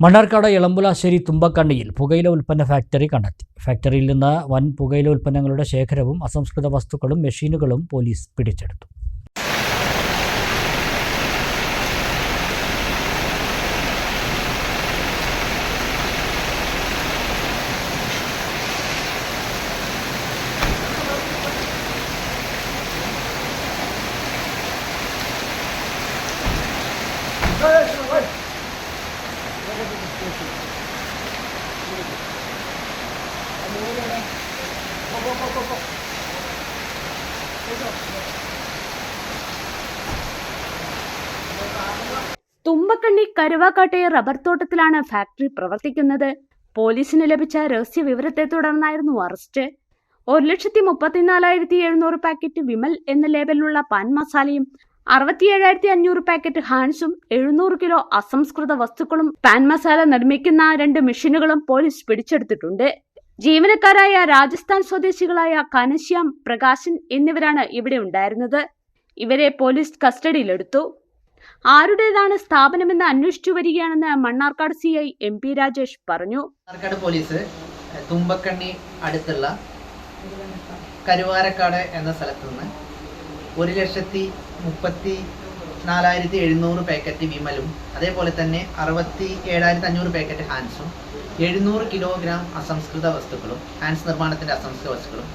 മണ്ണാർക്കാട് ഇളമ്പുലാശ്ശേരി തുമ്പക്കണ്ണിയിൽ പുകയില ഉൽപ്പന്ന ഫാക്ടറി കണ്ടെത്തി. ഫാക്ടറിയിൽ നിന്ന് വൻ പുകയില ഉൽപ്പന്നങ്ങളുടെ ശേഖരവും അസംസ്കൃത വസ്തുക്കളും മെഷീനുകളും പോലീസ് പിടിച്ചെടുത്തു. തുമ്പക്കണ്ണി കരുവാക്കാട്ടെ റബ്ബർ തോട്ടത്തിലാണ് ഫാക്ടറി പ്രവർത്തിക്കുന്നത്. പോലീസിന് ലഭിച്ച രഹസ്യ വിവരത്തെ തുടർന്നായിരുന്നു അറസ്റ്റ്. ഒരു ലക്ഷത്തി മുപ്പത്തിനാലായിരത്തി എഴുന്നൂറ് പാക്കറ്റ് വിമൽ എന്ന ലേബലിലുള്ള പാൻ മസാലയും അറുപത്തിയേഴായിരത്തി അഞ്ഞൂറ് പാക്കറ്റ് ഹാൻസും എഴുന്നൂറ് കിലോ അസംസ്കൃത വസ്തുക്കളും പാൻ മസാല നിർമ്മിക്കുന്ന രണ്ട് മെഷീനുകളും പോലീസ് പിടിച്ചെടുത്തിട്ടുണ്ട്. ജീവനക്കാരായ രാജസ്ഥാൻ സ്വദേശികളായ കനശ്യാം പ്രകാശൻ എന്നിവരാണ് ഇവിടെ ഉണ്ടായിരുന്നത്. ഇവരെ പോലീസ് കസ്റ്റഡിയിലെടുത്തു. ആരുടേതാണ് സ്ഥാപനമെന്ന് അന്വേഷിച്ചു വരികയാണെന്ന് Mannarkkad C I M P Rajesh പറഞ്ഞു. മണ്ണാർക്കാട് പോലീസ് തുമ്പക്കണ്ണി അടുത്തുള്ള കരുവാരക്കാട് എന്ന സ്ഥലത്ത് നിന്ന് ഒരു ലക്ഷത്തി മുപ്പത്തി നാലായിരത്തി എഴുന്നൂറ് പാക്കറ്റ് വിമലും അതേപോലെ തന്നെ അറുപത്തി ഏഴായിരത്തി അഞ്ഞൂറ് പാക്കറ്റ് ഹാൻസും എഴുന്നൂറ് കിലോഗ്രാം അസംസ്കൃത വസ്തുക്കളും ഹാൻസ് നിർമ്മാണത്തിന്റെ അസംസ്കൃത വസ്തുക്കളും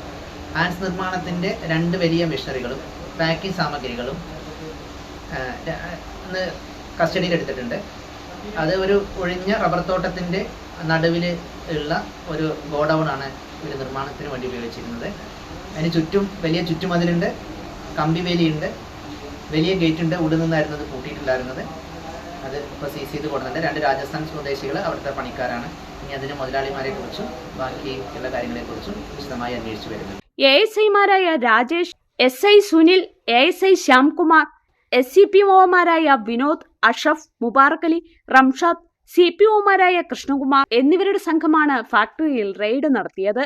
ഹാൻസ് നിർമ്മാണത്തിന്റെ രണ്ട് വലിയ മെഷീനറികളും പാക്കിംഗ് സാമഗ്രികളും കസ്റ്റഡിയിൽ എടുത്തിട്ടുണ്ട്. അത് ഒരു ഒഴിഞ്ഞ റബ്ബർ തോട്ടത്തിന്റെ നടുവിൽ ഉള്ള ഒരു ഗോഡൗൺ ആണ് ഒരു നിർമ്മാണത്തിന് വേണ്ടി ഉപയോഗിച്ചിരുന്നത്. അതിന് ചുറ്റും വലിയ ചുറ്റുമതിലുണ്ട്. കമ്പി വേലിയുണ്ട്. വലിയ ഗേറ്റ് ഉണ്ട്. ഉള്ളിൽ നിന്നായിരുന്നത് അത് അത് ഇപ്പോൾ സീസ് ചെയ്ത് കൊടുക്കുന്നുണ്ട് രണ്ട് രാജസ്ഥാൻ സ്വദേശികൾ അവിടുത്തെ പണിക്കാരാണ്. ഇനി അതിന് മുതലാളിമാരെ കുറിച്ചും ബാക്കി ഉള്ള കാര്യങ്ങളെക്കുറിച്ചും വിശദമായി അന്വേഷിച്ചു വരുന്നുണ്ട്. എ എസ് ഐമാരായ Rajesh S I Sunil A S I Shyamkumar S C P ഒമാരായ Vinod Ashraf Mubarak Ali Ramshad C P ഒമാരായ കൃഷ്ണകുമാർ എന്നിവരുടെ സംഘമാണ് ഫാക്ടറിയിൽ റെയ്ഡ് നടത്തിയത്.